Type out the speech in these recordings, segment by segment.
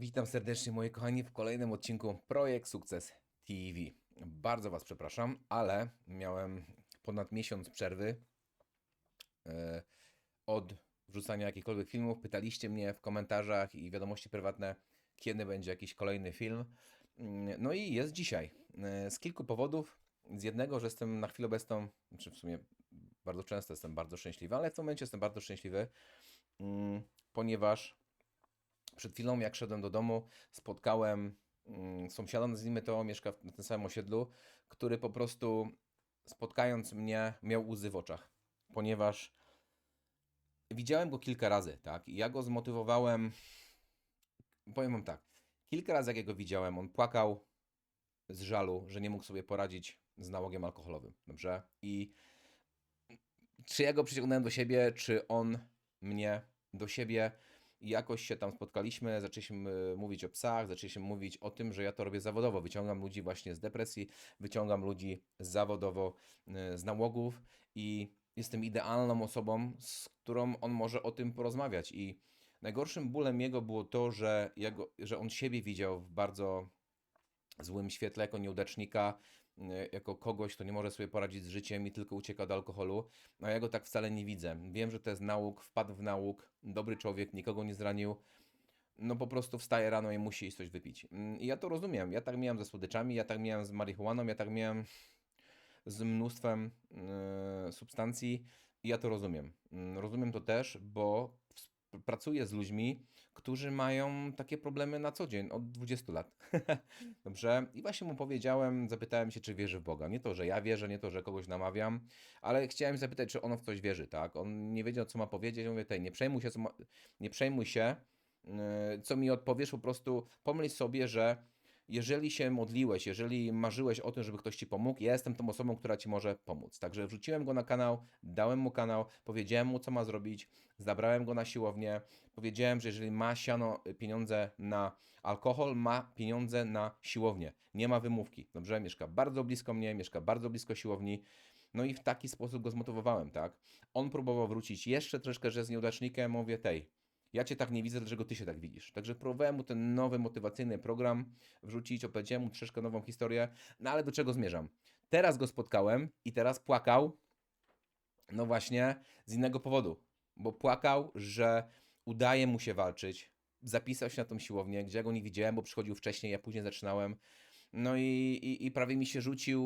Witam serdecznie moi kochani w kolejnym odcinku Projekt Sukces TV. Bardzo Was przepraszam, ale miałem ponad miesiąc przerwy e, od wrzucania jakichkolwiek filmów. Pytaliście mnie w komentarzach i wiadomości prywatne, kiedy będzie jakiś kolejny film. Mm, No i jest dzisiaj. E, Z kilku powodów. Z jednego, że jestem na chwilę obecną, czy w sumie bardzo często jestem bardzo szczęśliwy, ale w tym momencie jestem bardzo szczęśliwy, mm, ponieważ przed chwilą, jak szedłem do domu, spotkałem mm, sąsiada, nazwijmy to, mieszka w- na tym samym osiedlu, który po prostu spotkając mnie miał łzy w oczach, ponieważ widziałem go kilka razy, tak? I ja go zmotywowałem, powiem wam tak, kilka razy jak ja go widziałem, on płakał z żalu, że nie mógł sobie poradzić z nałogiem alkoholowym, dobrze? I czy ja go przyciągnąłem do siebie, czy on mnie do siebie. I jakoś się tam spotkaliśmy, zaczęliśmy e, mówić o psach, zaczęliśmy mówić o tym, że ja to robię zawodowo. Wyciągam ludzi właśnie z depresji, wyciągam ludzi zawodowo e, z nałogów i jestem idealną osobą, z którą on może o tym porozmawiać. I najgorszym bólem jego było to, że, jego, że on siebie widział w bardzo złym świetle, jako nieudacznika, jako kogoś, kto nie może sobie poradzić z życiem i tylko ucieka do alkoholu. A ja go tak wcale nie widzę. Wiem, że to jest nauk, wpadł w nauk, dobry człowiek, nikogo nie zranił. No po prostu wstaje rano i musi iść coś wypić. Mm, I ja to rozumiem. Ja tak miałem ze słodyczami, ja tak miałem z marihuaną, ja tak miałem z mnóstwem y, substancji i ja to rozumiem. Mm, Rozumiem to też, bo pracuję z ludźmi, którzy mają takie problemy na co dzień od 20 lat. Dobrze. I właśnie mu powiedziałem, zapytałem się, czy wierzy w Boga. Nie to, że ja wierzę, nie to, że kogoś namawiam, ale chciałem zapytać, czy on w coś wierzy, tak? On nie wiedział, co ma powiedzieć. Mówię, tej, nie przejmuj się, co ma... nie przejmuj się, yy, co mi odpowiesz, po prostu pomyśl sobie, że jeżeli się modliłeś, jeżeli marzyłeś o tym, żeby ktoś ci pomógł, ja jestem tą osobą, która ci może pomóc. Także wrzuciłem go na kanał, dałem mu kanał, powiedziałem mu, co ma zrobić, zabrałem go na siłownię, powiedziałem, że jeżeli ma siano y, pieniądze na alkohol, ma pieniądze na siłownię. Nie ma wymówki. Dobrze? Mieszka bardzo blisko mnie, mieszka bardzo blisko siłowni. No i w taki sposób go zmotywowałem, tak? On próbował wrócić jeszcze troszkę, że jest nieudacznikiem, mówię, tej, ja cię tak nie widzę, dlaczego ty się tak widzisz. Także próbowałem mu ten nowy, motywacyjny program wrzucić, opowiedziałem mu troszkę nową historię, no ale do czego zmierzam? Teraz go spotkałem i teraz płakał, no właśnie, z innego powodu, bo płakał, że udaje mu się walczyć. Zapisał się na tą siłownię, gdzie ja go nie widziałem, bo przychodził wcześniej, ja później zaczynałem. No i, i, i prawie mi się rzucił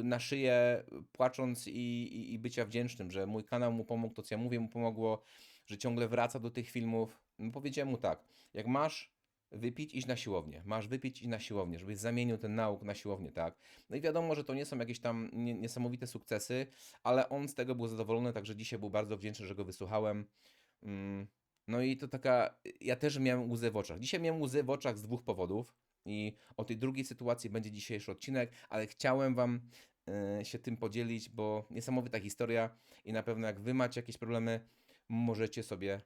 y, na szyję, płacząc i, i, i bycia wdzięcznym, że mój kanał mu pomógł, to co ja mówię mu pomogło, że ciągle wraca do tych filmów. No powiedziałem mu tak, jak masz wypić, iść na siłownię. Masz wypić, iść na siłownię, żebyś zamienił ten nauk na siłownię, tak? No i wiadomo, że to nie są jakieś tam nie, niesamowite sukcesy, ale on z tego był zadowolony, także dzisiaj był bardzo wdzięczny, że go wysłuchałem. Mm, No i to taka, ja też miałem łzy w oczach. Dzisiaj miałem łzy w oczach z dwóch powodów i o tej drugiej sytuacji będzie dzisiejszy odcinek, ale chciałem Wam e, się tym podzielić, bo niesamowita historia i na pewno jak Wy macie jakieś problemy, możecie sobie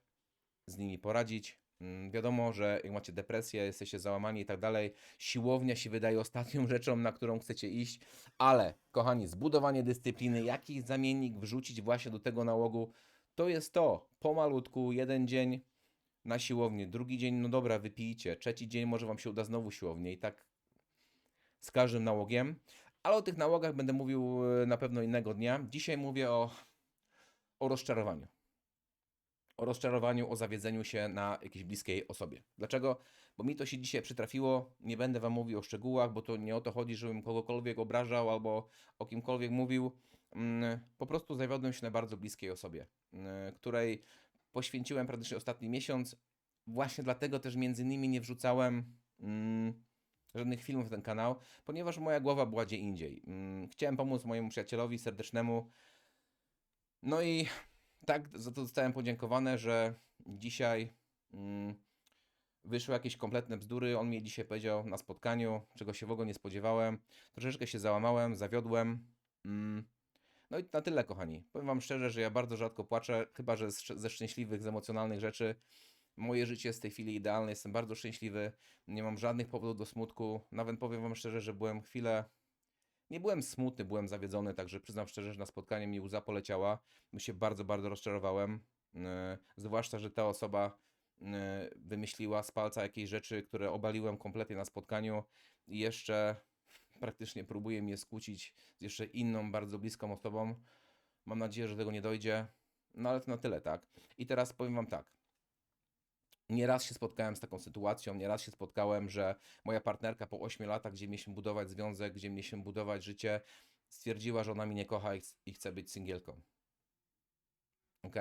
z nimi poradzić. Mm, Wiadomo, że jak macie depresję, jesteście załamani i tak dalej, siłownia się wydaje ostatnią rzeczą, na którą chcecie iść, ale kochani, zbudowanie dyscypliny, jakiś zamiennik wrzucić właśnie do tego nałogu, to jest to. Pomalutku, jeden dzień na siłownię, drugi dzień, no dobra, wypijcie, trzeci dzień może Wam się uda znowu siłownię i tak z każdym nałogiem. Ale o tych nałogach będę mówił e, na pewno innego dnia. Dzisiaj mówię o, o rozczarowaniu o rozczarowaniu, o zawiedzeniu się na jakiejś bliskiej osobie. Dlaczego? Bo mi to się dzisiaj przytrafiło, nie będę Wam mówił o szczegółach, bo to nie o to chodzi, żebym kogokolwiek obrażał albo o kimkolwiek mówił. Mm, Po prostu zawiodłem się na bardzo bliskiej osobie, mm, której poświęciłem praktycznie ostatni miesiąc. Właśnie dlatego też między innymi nie wrzucałem mm, żadnych filmów na ten kanał, ponieważ moja głowa była gdzie indziej. Chciałem pomóc mojemu przyjacielowi serdecznemu, no i tak za to zostałem podziękowane, że dzisiaj mm, wyszły jakieś kompletne bzdury. On mi dzisiaj powiedział na spotkaniu, czego się w ogóle nie spodziewałem. Troszeczkę się załamałem, zawiodłem. Mm. No i na tyle, kochani. Powiem Wam szczerze, że ja bardzo rzadko płaczę, chyba że ze szczęśliwych, z emocjonalnych rzeczy. Moje życie jest w tej chwili idealne, jestem bardzo szczęśliwy, nie mam żadnych powodów do smutku. Nawet powiem Wam szczerze, że byłem chwilę nie byłem smutny, byłem zawiedzony, także przyznam szczerze, że na spotkanie mi łza poleciała. My się bardzo, bardzo rozczarowałem. Yy, zwłaszcza, że ta osoba e, wymyśliła z palca jakieś rzeczy, które obaliłem kompletnie na spotkaniu i jeszcze praktycznie próbuje mnie skłócić z jeszcze inną, bardzo bliską osobą. Mam nadzieję, że tego nie dojdzie. No ale to na tyle, tak? I teraz powiem Wam tak. Nieraz się spotkałem z taką sytuacją, nieraz się spotkałem, że moja partnerka po 8 latach, gdzie mieliśmy budować związek, gdzie mieliśmy budować życie, stwierdziła, że ona mnie nie kocha i, ch- i chce być singielką. Ok?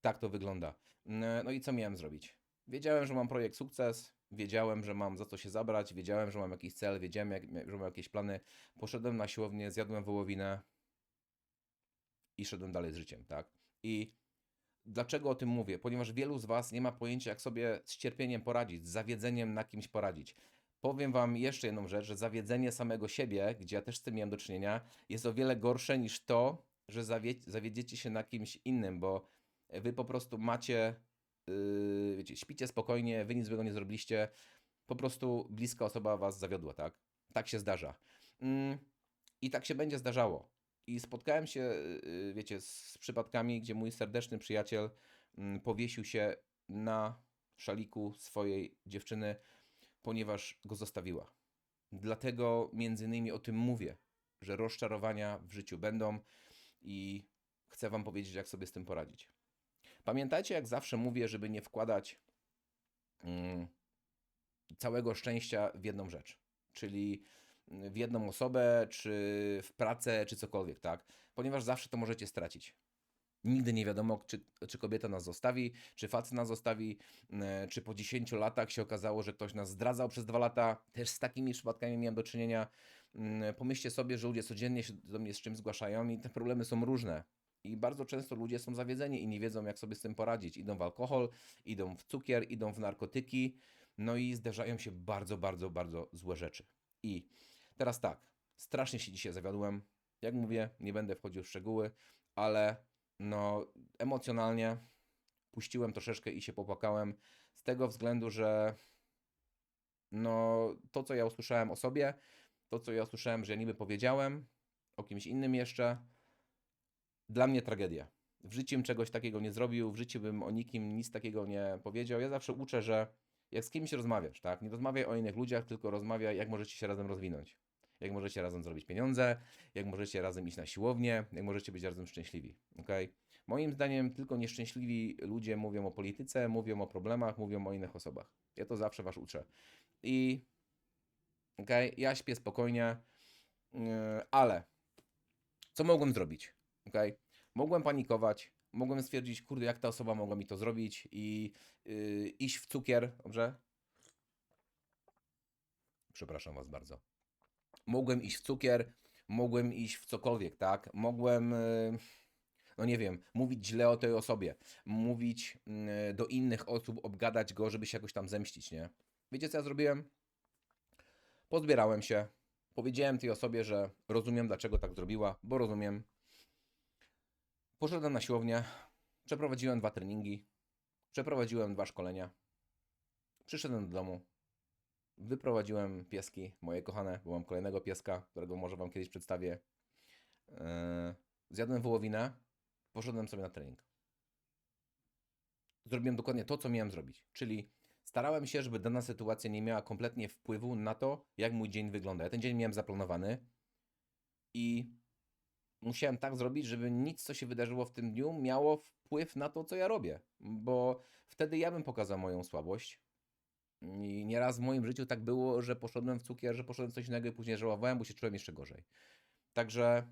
Tak to wygląda. No i co miałem zrobić? Wiedziałem, że mam projekt sukces, wiedziałem, że mam za co się zabrać, wiedziałem, że mam jakiś cel, wiedziałem, że mam jakieś plany. Poszedłem na siłownię, zjadłem wołowinę i szedłem dalej z życiem, tak? I dlaczego o tym mówię? Ponieważ wielu z Was nie ma pojęcia, jak sobie z cierpieniem poradzić, z zawiedzeniem na kimś poradzić. Powiem Wam jeszcze jedną rzecz, że zawiedzenie samego siebie, gdzie ja też z tym miałem do czynienia, jest o wiele gorsze niż to, że zawie, zawiedziecie się na kimś innym, bo Wy po prostu macie, yy, wiecie, śpicie spokojnie, Wy nic złego nie zrobiliście, po prostu bliska osoba Was zawiodła, tak? Tak się zdarza. Mm, I tak się będzie zdarzało. I spotkałem się, yy, wiecie, z przypadkami, gdzie mój serdeczny przyjaciel mm, powiesił się na szaliku swojej dziewczyny, ponieważ go zostawiła. Dlatego między innymi o tym mówię, że rozczarowania w życiu będą i chcę Wam powiedzieć, jak sobie z tym poradzić. Pamiętajcie, jak zawsze mówię, żeby nie wkładać mm, całego szczęścia w jedną rzecz, czyli w jedną osobę, czy w pracę, czy cokolwiek, tak? Ponieważ zawsze to możecie stracić. Nigdy nie wiadomo, czy, czy kobieta nas zostawi, czy facet nas zostawi, e, czy po 10 latach się okazało, że ktoś nas zdradzał przez dwa lata. Też z takimi przypadkami miałem do czynienia. Mm, Pomyślcie sobie, że ludzie codziennie się do mnie z czym zgłaszają i te problemy są różne. I bardzo często ludzie są zawiedzeni i nie wiedzą, jak sobie z tym poradzić. Idą w alkohol, idą w cukier, idą w narkotyki, no i zdarzają się bardzo, bardzo, bardzo złe rzeczy. I teraz tak, strasznie się dzisiaj zawiodłem. Jak mówię, nie będę wchodził w szczegóły, ale no emocjonalnie puściłem troszeczkę i się popłakałem z tego względu, że no to, co ja usłyszałem o sobie, to, co ja usłyszałem, że ja niby powiedziałem o kimś innym jeszcze, dla mnie tragedia. W życiu bym czegoś takiego nie zrobił, w życiu bym o nikim nic takiego nie powiedział. Ja zawsze uczę, że jak z kimś rozmawiasz, tak, nie rozmawiaj o innych ludziach, tylko rozmawiaj, jak możecie się razem rozwinąć. Jak możecie razem zrobić pieniądze, jak możecie razem iść na siłownię, jak możecie być razem szczęśliwi. Okay? Moim zdaniem tylko nieszczęśliwi ludzie mówią o polityce, mówią o problemach, mówią o innych osobach. Ja to zawsze was uczę. I okej, ja śpię spokojnie, yy, ale co mogłem zrobić? Okay? Mogłem panikować, mogłem stwierdzić, kurde, jak ta osoba mogła mi to zrobić i yy, iść w cukier, dobrze? Przepraszam was bardzo. Mogłem iść w cukier, mogłem iść w cokolwiek, tak? Mogłem, yy, no nie wiem, mówić źle o tej osobie, mówić yy, do innych osób, obgadać go, żeby się jakoś tam zemścić, nie? Wiecie, co ja zrobiłem? Pozbierałem się, powiedziałem tej osobie, że rozumiem, dlaczego tak zrobiła, bo rozumiem. Poszedłem na siłownię, przeprowadziłem dwa treningi, przeprowadziłem dwa szkolenia, przyszedłem do domu, wyprowadziłem pieski, moje kochane, bo mam kolejnego pieska, którego może Wam kiedyś przedstawię. Yy, zjadłem wołowinę, poszedłem sobie na trening. Zrobiłem dokładnie to, co miałem zrobić, czyli starałem się, żeby dana sytuacja nie miała kompletnie wpływu na to, jak mój dzień wygląda. Ja ten dzień miałem zaplanowany i musiałem tak zrobić, żeby nic, co się wydarzyło w tym dniu, miało wpływ na to, co ja robię, bo wtedy ja bym pokazał moją słabość. I nieraz w moim życiu tak było, że poszedłem w cukier, że poszedłem coś innego i później żałowałem, bo się czułem jeszcze gorzej. Także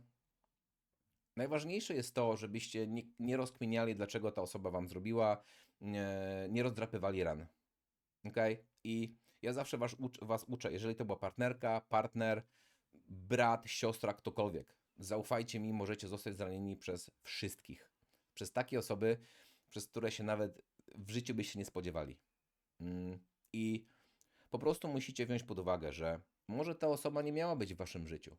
najważniejsze jest to, żebyście nie, nie rozkminiali, dlaczego ta osoba wam zrobiła, nie, nie rozdrapywali ran. Okej? I ja zawsze was, ucz, was uczę, jeżeli to była partnerka, partner, brat, siostra, ktokolwiek, zaufajcie mi, możecie zostać zranieni przez wszystkich. Przez takie osoby, przez które się nawet w życiu byście nie spodziewali. Mm, I po prostu musicie wziąć pod uwagę, że może ta osoba nie miała być w waszym życiu.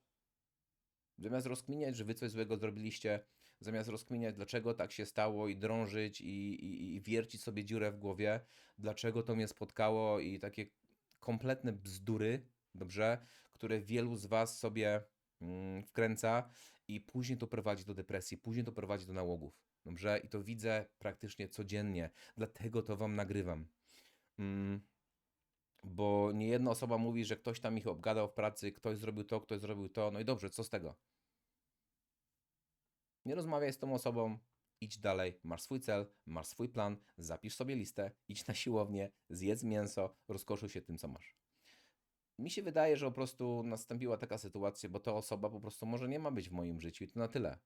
Zamiast rozkminiać, że wy coś złego zrobiliście, zamiast rozkminiać, dlaczego tak się stało i drążyć i, i, i wiercić sobie dziurę w głowie, dlaczego to mnie spotkało i takie kompletne bzdury, dobrze, które wielu z was sobie mm, wkręca i później to prowadzi do depresji, później to prowadzi do nałogów. Dobrze? I to widzę praktycznie codziennie. Dlatego to wam nagrywam. Mm, bo nie jedna osoba mówi, że ktoś tam ich obgadał w pracy, ktoś zrobił to, ktoś zrobił to. No i dobrze, co z tego? Nie rozmawiaj z tą osobą, idź dalej, masz swój cel, masz swój plan, zapisz sobie listę, idź na siłownię, zjedz mięso, rozkoszuj się tym, co masz. Mi się wydaje, że po prostu nastąpiła taka sytuacja, bo ta osoba po prostu może nie ma być w moim życiu i to na tyle.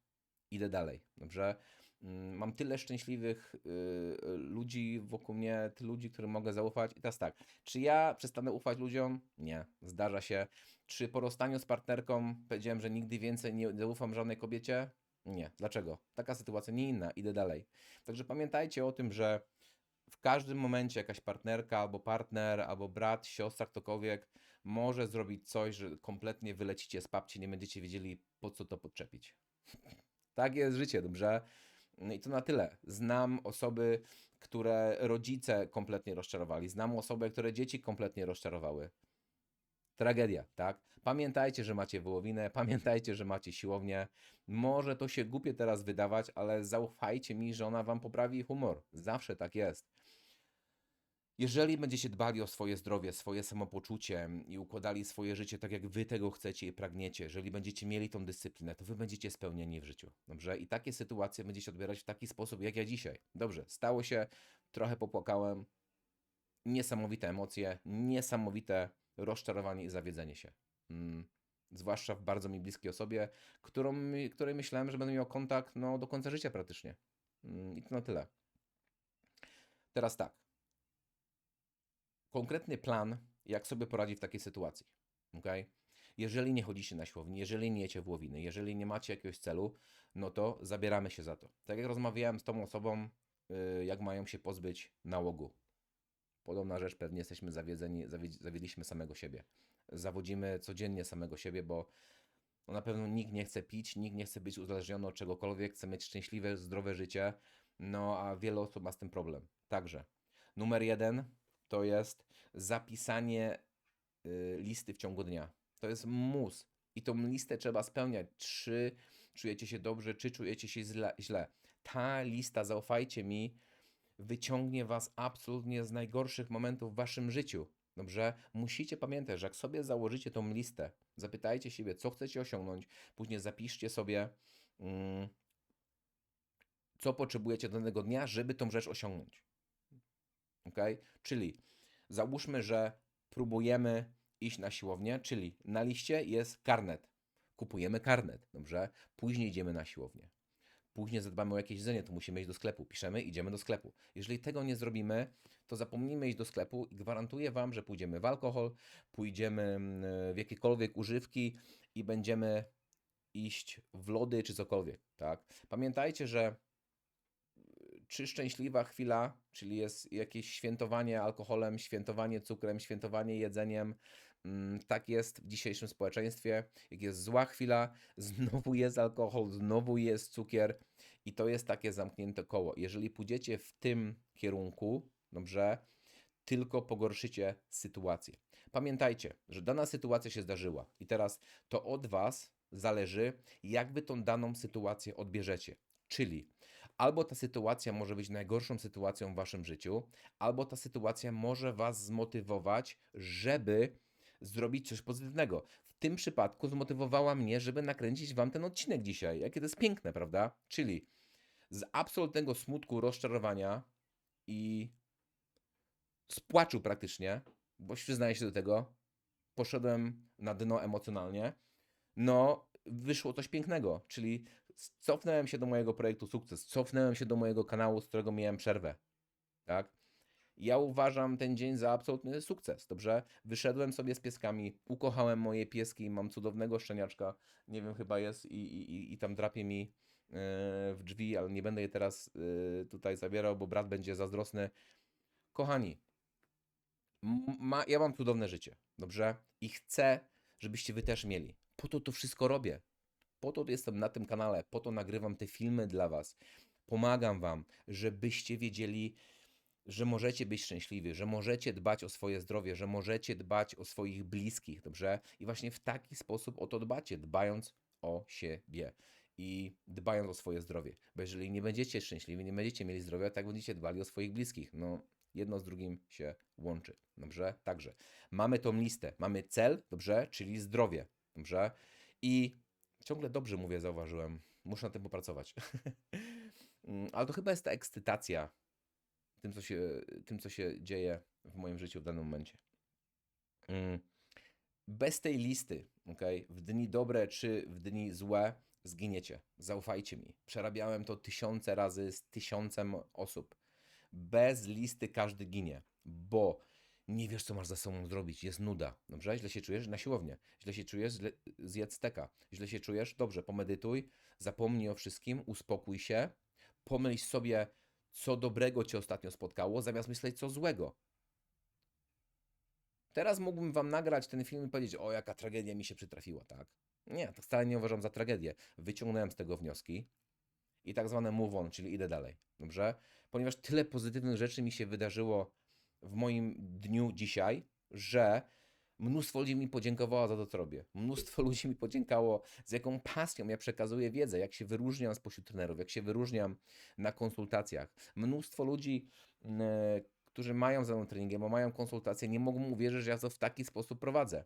Idę dalej, dobrze? Mm, Mam tyle szczęśliwych y, ludzi wokół mnie, tylu ludzi, którym mogę zaufać. I teraz tak, czy ja przestanę ufać ludziom? Nie, zdarza się. Czy po rozstaniu z partnerką powiedziałem, że nigdy więcej nie zaufam żadnej kobiecie? Nie. Dlaczego? Taka sytuacja, nie inna, idę dalej. Także pamiętajcie o tym, że w każdym momencie jakaś partnerka, albo partner, albo brat, siostra, ktokolwiek może zrobić coś, że kompletnie wylecicie z papci, nie będziecie wiedzieli po co to podczepić. tak jest życie, dobrze? No i to na tyle. Znam osoby, które rodzice kompletnie rozczarowali. Znam osoby, które dzieci kompletnie rozczarowały. Tragedia, tak? Pamiętajcie, że macie wołowinę, pamiętajcie, że macie siłownię. Może to się głupie teraz wydawać, ale zaufajcie mi, że ona wam poprawi humor. Zawsze tak jest. Jeżeli będziecie dbali o swoje zdrowie, swoje samopoczucie i układali swoje życie tak, jak wy tego chcecie i pragniecie, jeżeli będziecie mieli tą dyscyplinę, to wy będziecie spełnieni w życiu. Dobrze? I takie sytuacje będziecie odbierać w taki sposób, jak ja dzisiaj. Dobrze, stało się, trochę popłakałem, niesamowite emocje, niesamowite rozczarowanie i zawiedzenie się. Mm. Zwłaszcza w bardzo mi bliskiej osobie, którą, której myślałem, że będę miał kontakt no, do końca życia praktycznie. Mm, I to na tyle. Teraz tak. Konkretny plan, jak sobie poradzić w takiej sytuacji. Okay? Jeżeli nie chodzicie na siłownię, jeżeli nie jecie włowiny, jeżeli nie macie jakiegoś celu, no to zabieramy się za to. Tak jak rozmawiałem z tą osobą, yy, jak mają się pozbyć nałogu. Podobna rzecz, pewnie jesteśmy zawiedzeni, zawiedz- zawiedliśmy samego siebie. Zawodzimy codziennie samego siebie, bo no na pewno nikt nie chce pić, nikt nie chce być uzależniony od czegokolwiek, chce mieć szczęśliwe, zdrowe życie, no a wiele osób ma z tym problem. Także numer jeden to jest zapisanie y, listy w ciągu dnia. To jest mus. I tą listę trzeba spełniać. Czy czujecie się dobrze, czy czujecie się źle. Ta lista, zaufajcie mi, wyciągnie was absolutnie z najgorszych momentów w waszym życiu. Dobrze? Musicie pamiętać, że jak sobie założycie tą listę, zapytajcie siebie, co chcecie osiągnąć, później zapiszcie sobie, mm, co potrzebujecie danego dnia, żeby tą rzecz osiągnąć. Ok? Czyli załóżmy, że próbujemy iść na siłownię, czyli na liście jest karnet. Kupujemy karnet, dobrze? Później idziemy na siłownię. Później zadbamy o jakieś jedzenie, to musimy iść do sklepu. Piszemy, idziemy do sklepu. Jeżeli tego nie zrobimy, to zapomnimy iść do sklepu i gwarantuję Wam, że pójdziemy w alkohol, pójdziemy mm, w jakiekolwiek używki i będziemy iść w lody czy cokolwiek, tak? Pamiętajcie, że czy szczęśliwa chwila, czyli jest jakieś świętowanie alkoholem, świętowanie cukrem, świętowanie jedzeniem. mm, Tak jest w dzisiejszym społeczeństwie. Jak jest zła chwila, znowu jest alkohol, znowu jest cukier i to jest takie zamknięte koło. Jeżeli pójdziecie w tym kierunku, dobrze, tylko pogorszycie sytuację. Pamiętajcie, że dana sytuacja się zdarzyła i teraz to od Was zależy, jak Wy tą daną sytuację odbierzecie. Czyli albo ta sytuacja może być najgorszą sytuacją w waszym życiu, albo ta sytuacja może was zmotywować, żeby zrobić coś pozytywnego. W tym przypadku zmotywowała mnie, żeby nakręcić wam ten odcinek dzisiaj. Jakie to jest piękne, prawda? Czyli z absolutnego smutku, rozczarowania i z płaczu praktycznie, bo przyznaję się do tego, poszedłem na dno emocjonalnie, no wyszło coś pięknego, czyli cofnąłem się do mojego projektu sukces, cofnąłem się do mojego kanału, z którego miałem przerwę, tak? Ja uważam ten dzień za absolutny sukces, dobrze? Wyszedłem sobie z pieskami, ukochałem moje pieski, mam cudownego szczeniaczka, nie wiem, chyba jest i, i, i- tam drapie mi yy, w drzwi, ale nie będę je teraz yy, tutaj zabierał, bo brat będzie zazdrosny. Kochani, ma, ja mam cudowne życie, dobrze? I chcę, żebyście wy też mieli. Po to to wszystko robię. Po to jestem na tym kanale, po to nagrywam te filmy dla Was. Pomagam Wam, żebyście wiedzieli, że możecie być szczęśliwi, że możecie dbać o swoje zdrowie, że możecie dbać o swoich bliskich, dobrze? I właśnie w taki sposób o to dbacie, dbając o siebie. i dbając o swoje zdrowie. Bo jeżeli nie będziecie szczęśliwi, nie będziecie mieli zdrowia, tak będziecie dbali o swoich bliskich. No, jedno z drugim się łączy. Dobrze? Także mamy tą listę. Mamy cel, dobrze? Czyli zdrowie. Dobrze? I ciągle dobrze mówię, zauważyłem. Muszę na tym popracować. Mm, Ale to chyba jest ta ekscytacja tym, co się, tym, co się dzieje w moim życiu w danym momencie. Mm. Bez tej listy, ok, w dni dobre czy w dni złe, zginiecie. Zaufajcie mi. Przerabiałem to tysiące razy z tysiącem osób. Bez listy każdy ginie, bo nie wiesz, co masz ze sobą zrobić. Jest nuda. Dobrze? Źle się czujesz? Na siłownię. Źle się czujesz? Źle, zjedz steka. Źle się czujesz? Dobrze, pomedytuj, zapomnij o wszystkim, uspokój się, pomyśl sobie, co dobrego cię ostatnio spotkało, zamiast myśleć, co złego. Teraz mógłbym wam nagrać ten film i powiedzieć, o jaka tragedia mi się przytrafiła, tak? Nie, to wcale nie uważam za tragedię. Wyciągnąłem z tego wnioski i tak zwane move on, czyli idę dalej, dobrze? Ponieważ tyle pozytywnych rzeczy mi się wydarzyło w moim dniu dzisiaj, że mnóstwo ludzi mi podziękowało za to, co robię. Mnóstwo ludzi mi podziękało, z jaką pasją ja przekazuję wiedzę, jak się wyróżniam spośród trenerów, jak się wyróżniam na konsultacjach. Mnóstwo ludzi, mm, którzy mają ze mną treningiem, bo mają konsultacje, nie mogą uwierzyć, że ja to w taki sposób prowadzę.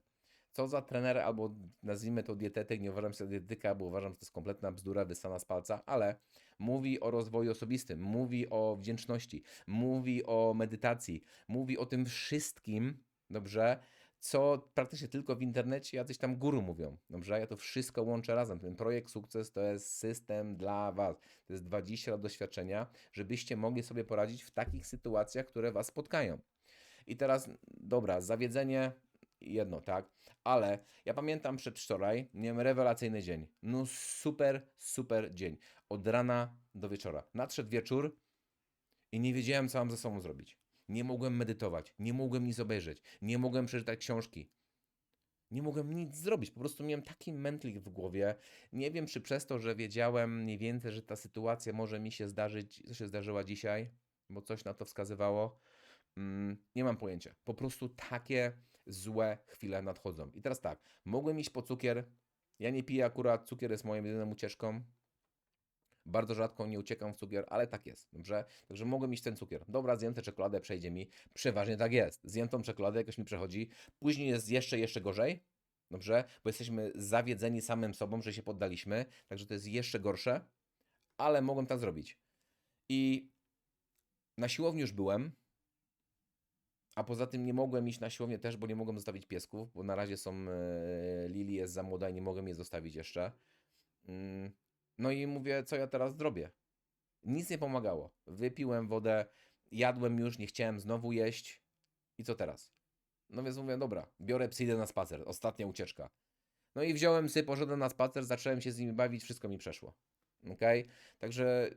Co za trener, albo nazwijmy to dietetyk, nie uważam się za dietetyka, bo uważam, że to jest kompletna bzdura wysana z palca, ale mówi o rozwoju osobistym, mówi o wdzięczności, mówi o medytacji, mówi o tym wszystkim, dobrze, co praktycznie tylko w internecie jacyś tam guru mówią, dobrze? Ja to wszystko łączę razem. Ten projekt Sukces to jest system dla Was. To jest 20 lat doświadczenia, żebyście mogli sobie poradzić w takich sytuacjach, które Was spotkają. I teraz, dobra, zawiedzenie jedno, tak? Ale ja pamiętam przedwczoraj, miałem rewelacyjny dzień. No super, super dzień. Od rana do wieczora. Nadszedł wieczór i nie wiedziałem, co mam ze sobą zrobić. Nie mogłem medytować, nie mogłem nic obejrzeć, nie mogłem przeczytać książki. Nie mogłem nic zrobić, po prostu miałem taki mętlik w głowie. Nie wiem, czy przez to, że wiedziałem mniej więcej, że ta sytuacja może mi się zdarzyć, co się zdarzyła dzisiaj, bo coś na to wskazywało. Mm, nie mam pojęcia. Po prostu takie złe chwile nadchodzą. I teraz tak, mogłem iść po cukier. Ja nie piję akurat, cukier jest moją jedyną ucieczką. Bardzo rzadko nie uciekam w cukier, ale tak jest, dobrze? Także mogłem iść ten cukier. Dobra, zjem tę czekoladę, przejdzie mi. Przeważnie tak jest. Zjem tą czekoladę, jakoś mi przechodzi. Później jest jeszcze, jeszcze gorzej, dobrze? Bo jesteśmy zawiedzeni samym sobą, że się poddaliśmy, także to jest jeszcze gorsze, ale mogłem tak zrobić. I na siłowni już byłem, a poza tym nie mogłem iść na siłownię też, bo nie mogłem zostawić piesków, bo na razie są, e, Lili jest za młoda i nie mogłem jej zostawić jeszcze. Mm, No i mówię, co ja teraz zrobię? Nic nie pomagało. Wypiłem wodę, jadłem już, nie chciałem znowu jeść. I co teraz? No więc mówię, dobra, biorę psy, idę na spacer. Ostatnia ucieczka. No i wziąłem psy, poszedłem na spacer, zacząłem się z nimi bawić, wszystko mi przeszło. Okej? Także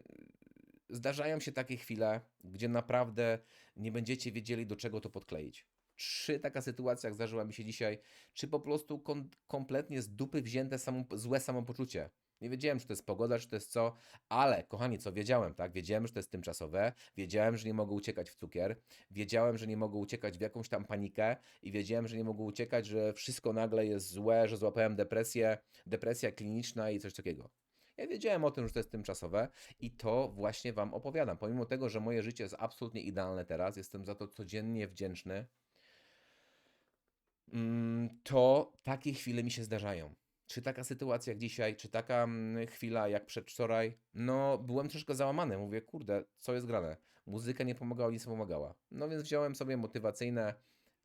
zdarzają się takie chwile, gdzie naprawdę nie będziecie wiedzieli, do czego to podkleić. Czy taka sytuacja, jak zdarzyła mi się dzisiaj, czy po prostu kompletnie z dupy wzięte samo, złe samopoczucie. Nie wiedziałem, czy to jest pogoda, czy to jest co, ale kochani, co wiedziałem, tak? Wiedziałem, że to jest tymczasowe, wiedziałem, że nie mogę uciekać w cukier, wiedziałem, że nie mogę uciekać w jakąś tam panikę i wiedziałem, że nie mogę uciekać, że wszystko nagle jest złe, że złapałem depresję, depresja kliniczna i coś takiego. Ja wiedziałem o tym, że to jest tymczasowe i to właśnie Wam opowiadam. Pomimo tego, że moje życie jest absolutnie idealne teraz, jestem za to codziennie wdzięczny, mm, to takie chwile mi się zdarzają. Czy taka sytuacja jak dzisiaj, czy taka mm, chwila jak przedwczoraj, no byłem troszkę załamany. Mówię, kurde, co jest grane? Muzyka nie pomagała, nic nie pomagała. No więc wziąłem sobie motywacyjne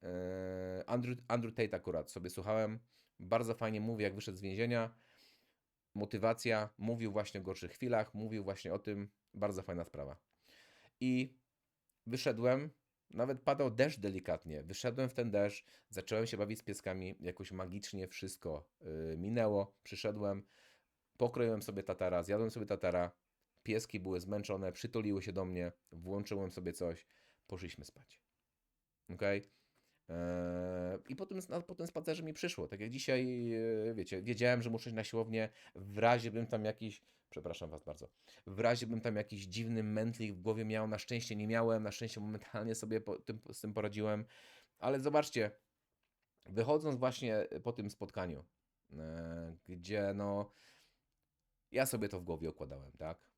yy, Andrew, Andrew Tate akurat sobie słuchałem. Bardzo fajnie mówi, jak wyszedł z więzienia motywacja, mówił właśnie o gorszych chwilach, mówił właśnie o tym, bardzo fajna sprawa. I wyszedłem, nawet padał deszcz delikatnie, wyszedłem w ten deszcz, zacząłem się bawić z pieskami, jakoś magicznie wszystko yy, minęło, przyszedłem, pokroiłem sobie tatara, zjadłem sobie tatara, pieski były zmęczone, przytuliły się do mnie, włączyłem sobie coś, poszliśmy spać. Okej? Eee, I po tym, na- po tym spacerze mi przyszło. Tak jak dzisiaj, e, wiecie, wiedziałem, że muszę iść na siłownię, w razie bym tam jakiś, przepraszam Was bardzo, w razie bym tam jakiś dziwny mętlik w głowie miał, na szczęście nie miałem, na szczęście momentalnie sobie po, tym, z tym poradziłem, ale zobaczcie, wychodząc właśnie po tym spotkaniu, e, gdzie no Ja sobie to w głowie układałem, tak?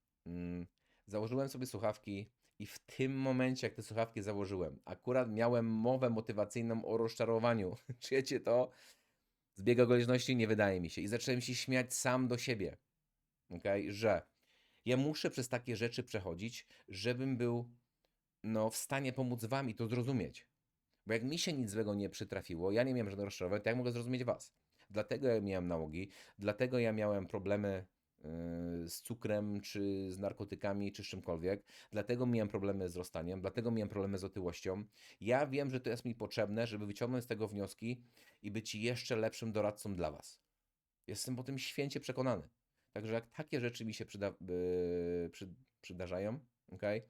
Założyłem sobie słuchawki i w tym momencie, jak te słuchawki założyłem, akurat miałem mowę motywacyjną o rozczarowaniu. Czujecie to? Zbieg okoliczności nie wydaje mi się. I zacząłem się śmiać sam do siebie, okay? że ja muszę przez takie rzeczy przechodzić, żebym był no, w stanie pomóc wam i to zrozumieć. Bo jak mi się nic złego nie przytrafiło, ja nie miałem żadnego rozczarowania, to jak mogę zrozumieć was? Dlatego ja miałem nałogi, dlatego ja miałem problemy z cukrem, czy z narkotykami, czy z czymkolwiek. Dlatego miałem problemy z rozstaniem, dlatego miałem problemy z otyłością. Ja wiem, że to jest mi potrzebne, żeby wyciągnąć z tego wnioski i być jeszcze lepszym doradcą dla Was. Jestem o tym święcie przekonany. Także jak takie rzeczy mi się przyda, yy, przy, przydarzają, okay,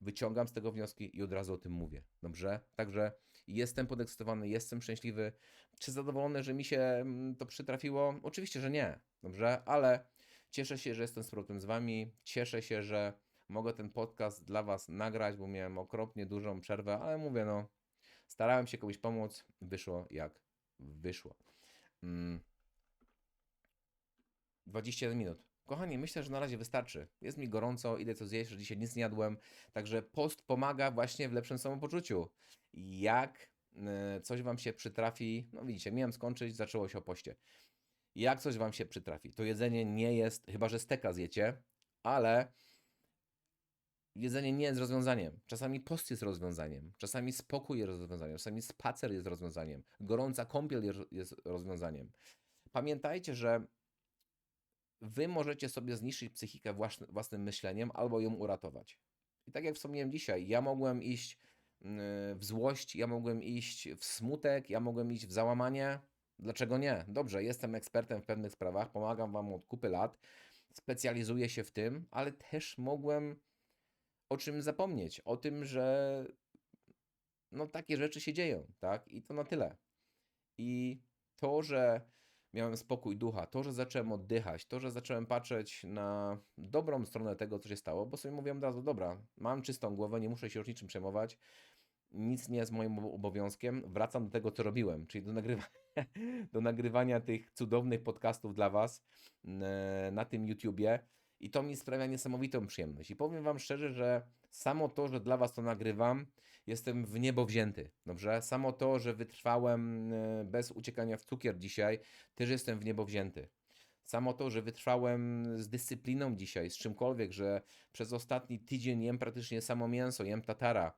wyciągam z tego wnioski i od razu o tym mówię. Dobrze? Także jestem podekscytowany, jestem szczęśliwy. Czy zadowolony, że mi się mm, to przytrafiło? Oczywiście, że nie. Dobrze? Ale cieszę się, że jestem z powrotem z Wami. Cieszę się, że mogę ten podcast dla Was nagrać, bo miałem okropnie dużą przerwę, ale mówię, no, starałem się komuś pomóc. Wyszło jak wyszło. Mm. 21 minut. Kochani, myślę, że na razie wystarczy. Jest mi gorąco, idę co zjeść, że dzisiaj nic nie jadłem. Także post pomaga właśnie w lepszym samopoczuciu. Jak y, coś Wam się przytrafi, no widzicie, miałem skończyć, zaczęło się o poście. Jak coś Wam się przytrafi, to jedzenie nie jest, chyba że steka zjecie, ale jedzenie nie jest rozwiązaniem. Czasami post jest rozwiązaniem, czasami spokój jest rozwiązaniem, czasami spacer jest rozwiązaniem, gorąca kąpiel jest, rozwiązaniem. Pamiętajcie, że wy możecie sobie zniszczyć psychikę własny, własnym myśleniem albo ją uratować. I tak jak wspomniałem dzisiaj, ja mogłem iść w złość, ja mogłem iść w smutek, ja mogłem iść w załamanie. Dlaczego nie? Dobrze, jestem ekspertem w pewnych sprawach, pomagam wam od kupy lat, specjalizuję się w tym, ale też mogłem o czym zapomnieć, o tym, że no takie rzeczy się dzieją, tak? I to na tyle. I to, że miałem spokój ducha, to, że zacząłem oddychać, to, że zacząłem patrzeć na dobrą stronę tego, co się stało, bo sobie mówiłem od razu, dobra, mam czystą głowę, nie muszę się już niczym przejmować, nic nie jest moim obowiązkiem, wracam do tego, co robiłem, czyli do, nagrywa do nagrywania tych cudownych podcastów dla Was na tym YouTubie i to mi sprawia niesamowitą przyjemność. I powiem Wam szczerze, że samo to, że dla Was to nagrywam, jestem w niebo wzięty, dobrze? Samo to, że wytrwałem e, bez uciekania w cukier dzisiaj, też jestem w niebo wzięty. Samo to, że wytrwałem z dyscypliną dzisiaj, z czymkolwiek, że przez ostatni tydzień jem praktycznie samo mięso, jem tatara,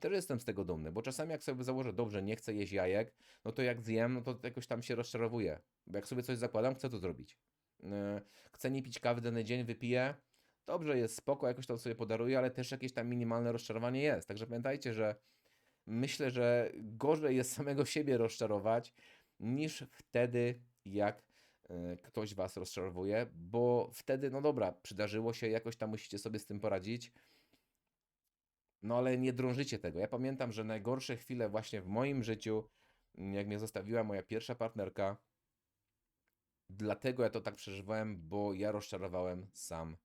też jestem z tego dumny, bo czasami jak sobie założę, dobrze, nie chcę jeść jajek, no to jak zjem, no to jakoś tam się rozczarowuję. Bo jak sobie coś zakładam, chcę to zrobić. E, chcę nie pić kawy dany dzień, wypiję, dobrze, jest spoko, jakoś tam sobie podaruję, ale też jakieś tam minimalne rozczarowanie jest. Także pamiętajcie, że myślę, że gorzej jest samego siebie rozczarować, niż wtedy, jak e, ktoś was rozczarowuje, bo wtedy, no dobra, przydarzyło się, jakoś tam musicie sobie z tym poradzić. No ale nie drążycie tego. Ja pamiętam, że najgorsze chwile właśnie w moim życiu, jak mnie zostawiła moja pierwsza partnerka, dlatego ja to tak przeżywałem, bo ja rozczarowałem sam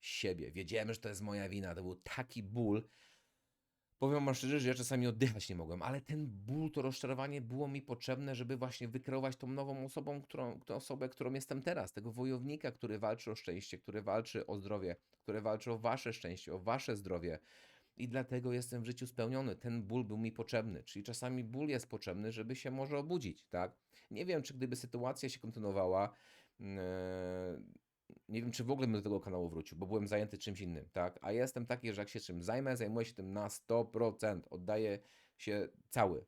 siebie. Wiedziałem, że to jest moja wina. To był taki ból. Powiem wam szczerze, że ja czasami oddychać nie mogłem, ale ten ból, to rozczarowanie było mi potrzebne, żeby właśnie wykreować tą nową osobą, którą, tą osobę, którą jestem teraz. Tego wojownika, który walczy o szczęście, który walczy o zdrowie, który walczy o wasze szczęście, o wasze zdrowie. I dlatego jestem w życiu spełniony. Ten ból był mi potrzebny. Czyli czasami ból jest potrzebny, żeby się może obudzić, tak? Nie wiem, czy gdyby sytuacja się kontynuowała, yy, nie wiem, czy w ogóle bym do tego kanału wrócił, bo byłem zajęty czymś innym, tak? A jestem taki, że jak się czym zajmę, zajmuję się tym na 100%, oddaję się cały.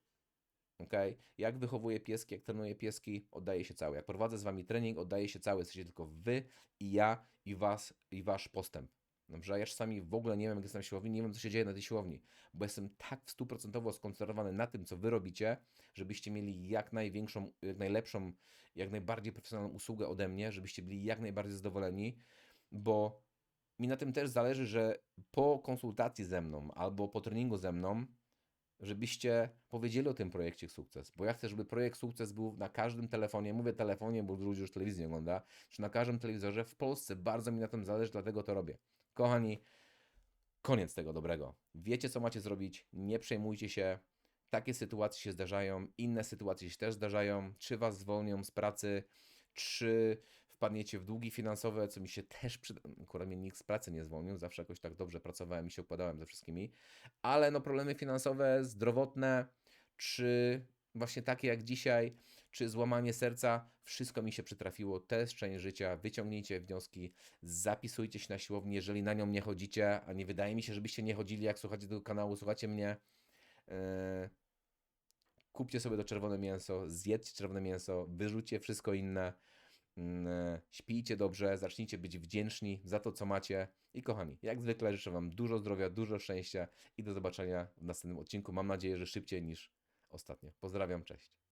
ok? Jak wychowuję pieski, jak trenuję pieski, oddaję się cały. Jak prowadzę z wami trening, oddaję się cały. Jesteście tylko wy i ja i was i wasz postęp. Dobrze, ja czasami w ogóle nie wiem, jak jestem siłowni, nie wiem, co się dzieje na tej siłowni, bo jestem tak stuprocentowo skoncentrowany na tym, co wy robicie, żebyście mieli jak największą, jak najlepszą, jak najbardziej profesjonalną usługę ode mnie, żebyście byli jak najbardziej zadowoleni, bo mi na tym też zależy, że po konsultacji ze mną albo po treningu ze mną, żebyście powiedzieli o tym projekcie sukces, bo ja chcę, żeby projekt sukces był na każdym telefonie, mówię telefonie, bo ludzi już telewizję ogląda, czy na każdym telewizorze w Polsce, bardzo mi na tym zależy, dlatego to robię. Kochani, koniec tego dobrego. Wiecie, co macie zrobić, nie przejmujcie się. Takie sytuacje się zdarzają, inne sytuacje się też zdarzają. Czy was zwolnią z pracy, czy wpadniecie w długi finansowe, co mi się też przyda. Akurat mnie nikt z pracy nie zwolnił, zawsze jakoś tak dobrze pracowałem i się układałem ze wszystkimi, ale no problemy finansowe, zdrowotne, czy właśnie takie jak dzisiaj, czy złamanie serca, wszystko mi się przytrafiło. Jest część życia. Wyciągnijcie wnioski, zapisujcie się na siłowni, jeżeli na nią nie chodzicie, a nie wydaje mi się, żebyście nie chodzili, jak słuchacie tego kanału, słuchacie mnie. Yy, kupcie sobie to czerwone mięso, zjedzcie czerwone mięso, wyrzućcie wszystko inne, mm, śpijcie dobrze, zacznijcie być wdzięczni za to, co macie. I kochani, jak zwykle życzę Wam dużo zdrowia, dużo szczęścia i do zobaczenia w następnym odcinku. Mam nadzieję, że szybciej niż ostatnio. Pozdrawiam, cześć.